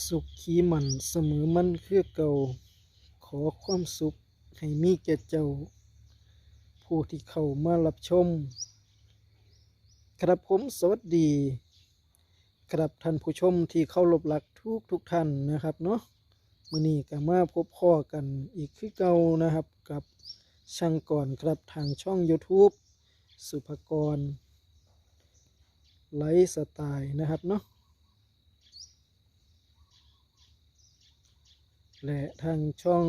สุขขีมันเสมอมันคือเก่า ขอความสุขให้มีแก่เจ้า ผู้ที่เข้ามารับชม ครับผมสวัสดี ครับท่านผู้ชมที่เข้ารบหลักทุกทุกท่านนะครับเนาะมื้อนี้ก็มาพบพ่อกันอีกคือเก่านะครับกับช่างก่อนครับทางช่อง YouTube สุภกรไลฟ์สไตล์นะครับเนาะ และทางช่อง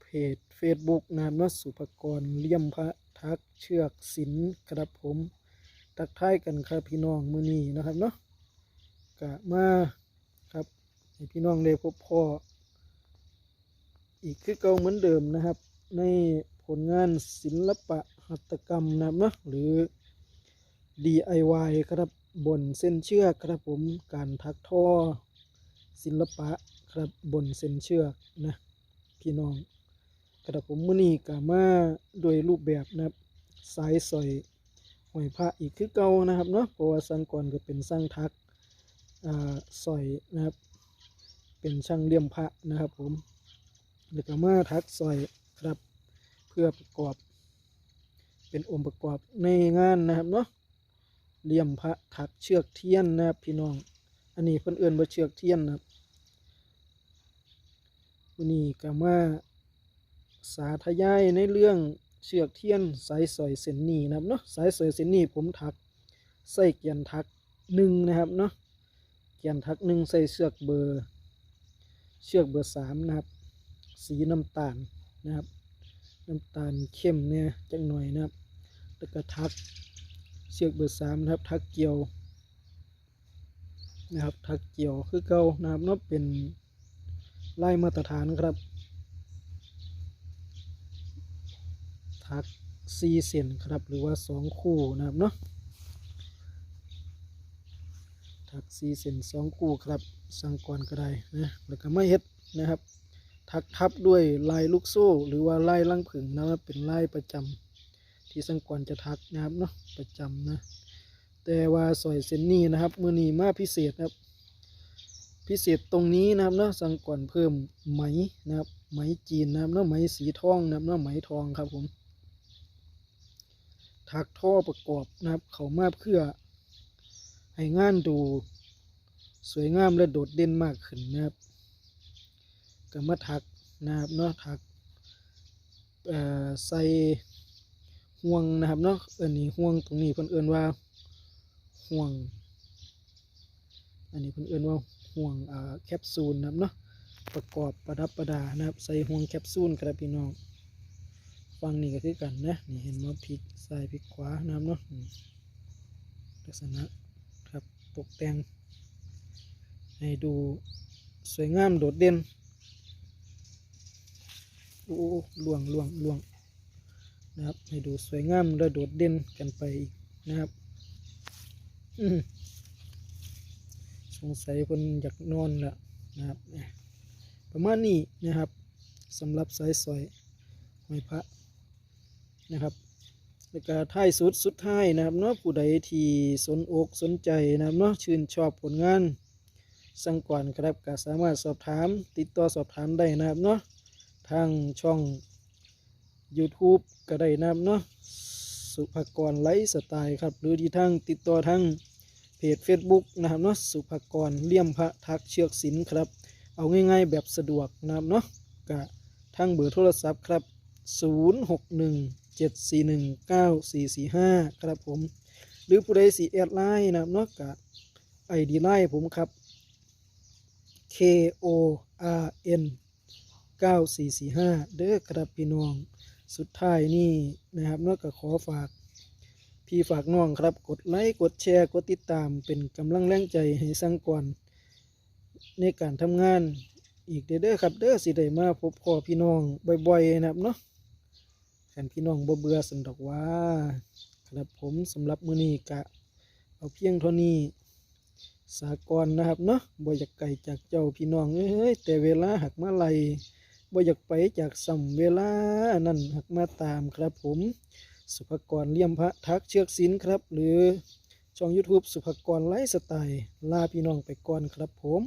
เพจ Facebook นะครับนสุภกรเลี่ยมพระทักเชือกศิลป์ครับผมทักท้ายกันครับพี่น้องมือนี้นะครับเนาะกะมาครับให้พี่น้องได้พบพ่อ อีกคือเก่าเหมือนเดิมนะครับ ในผลงานศิลปะหัตถกรรมนะครับเนาะหรือ DIY ครับบนเส้นเชือกครับผมการทักท่อศิลปะ รับบนเส้นเชือกนะพี่น้องกระผมมือนี้ก็มาโดยรูปแบบนะครับสายสอยหอยพระอีกคือเก่านะครับเนาะเพราะว่าสร้างก่อนก็เป็นสร้างทักอ่าสอยนะครับ เป็นช่างเลี่ยมพระนะครับผมแล้วก็มาทักสอยครับ เพื่อประกอบ เป็นองค์ประกอบในงานนะครับเนาะเลี่ยมพระถักเชือกเทียนนะครับพี่น้อง อันนี้เพิ่นเอื่นว่าเชือกเทียนนะครับ วันนี้ก็มาสาธยายในเรื่องเชือกเทียนสายสอยเส้นนี้นะครับเนาะสายสอยเส้นนี้ผมถักใส่เกียนทักหนึ่งนะครับเนาะเกียนทักหนึ่งใส่เชือกเบอร์ เชือกเบอร์สามนะครับ สีน้ำตาลนะครับ น้ำตาลเข้มเนี่ยจังหน่อยนะครับแล้วก็ทักเชือกเบอร์สามนะครับ ทักเกี่ยวนะครับถักเกี่ยวคือเก่านะครับเนาะเป็น ไลายมาตรฐานครับถักซีเส้นครับ หรือว่าสองคู่นะครับเนาะถักซีเส้นสองคู่ครับสังก่อนก็ได้นะแล้วก็ไม่เฮ็ดนะครับถักทับด้วยลายลูกโซ่ หรือว่าลายลังผึ่งนะครับเป็นลายประจำที่สังก่อนจะถักนะครับเนาะประจำนะ แต่ว่าสอยเส้นนี้นะครับมือนีมาพิเศษครับ พิเศษตรงนี้นะครับเนาะสั่งก่อนเพิ่มไหมนะครับไหมจีนนะครับเนาะไหมสีทองนะครับเนาะไหมทองครับผมถักท่อประกอบนะครับ เขามาเพื่อ ให้งานดูสวยงามและโดดเด่นมากขึ้นนะครับก็มาถักนะครับเนาะถักใส่ห่วงนะครับเนาะอันนี้ห่วงตรงนี้เพิ่นเอิ้นว่าห่วง อันนี้เพิ่นเอิ้นว่า ห่วงแคปซูลนะครับเนาะประกอบประดับประดานะครับ ใส่ห่วงแคปซูลครับพี่น้องฟังนี่ก็คือกันนะนี่เห็นว่าพลิกซ้ายพลิกขวานะครับเนาะลักษณะครับตกแต่ง ให้ดูสวยงามโดดเด่นโอ้ล่วงล่วงล่วงนะครับ ให้ดูสวยงามและโดดเด่นกันไปอีกนะครับ อืม สงสัยคนอยากนอนละนะครับเนี่ยประมาณนี้นะครับสำหรับสายสอยหอยพระนะครับแล้วก็ท้ายสุดสุดท้ายนะครับเนาะผู้ใดที่สนอกสนใจนะครับเนาะชื่นชอบผลงานสังก่อนครับก็สามารถสอบถามติดต่อสอบถามได้นะครับเนาะทางช่อง YouTube ก็ได้นะครับเนาะสุภกรไลฟ์สไตล์ครับ หรือที่ทั้งติดต่อทั้ง เพจ Facebook นะครับเนาะสุภกรเลี่ยมพระทักเชือกศิลป์ครับ เอาง่ายๆแบบสะดวกนะครับเนาะกะทั้งเบอร์โทรศัพท์ครับ 0617419445 ครับผม หรือผู้ใดสีแอดไลน์นะครับเนาะกะไอดีไลน์ผมครับ K O R N 9445 เด้อครับพี่น้อง สุดท้ายนี่นะครับเนอกจากขอฝาก พี่ฝากน้องครับ กดไลค์ กดแชร์ กดติดตาม เป็นกำลังแรงใจให้สร้างก่อนในการทำงานอีกเด้อเด้อครับ เด้อสิได้มาพบพ่อพี่น้องบ่อยๆนะครับเนาะกันพี่น้องบ่เบื่อสันดอกว่าครับผมสำหรับมื้อนี้กะ เอาเพียงเท่านี้สากรนะครับเนาะบ่อยากไกลจากเจ้าพี่น้องเอ้ยแต่เวลาหักมาไลบ่อยากไปจากสัมเวลานั่นหักมาตามครับผม สุภกรเลี่ยมพระทักเชือกศิลป์ครับ หรือช่อง YouTube สุภกรไลฟ์สไตล์ลาพี่น้องไปก่อนครับผม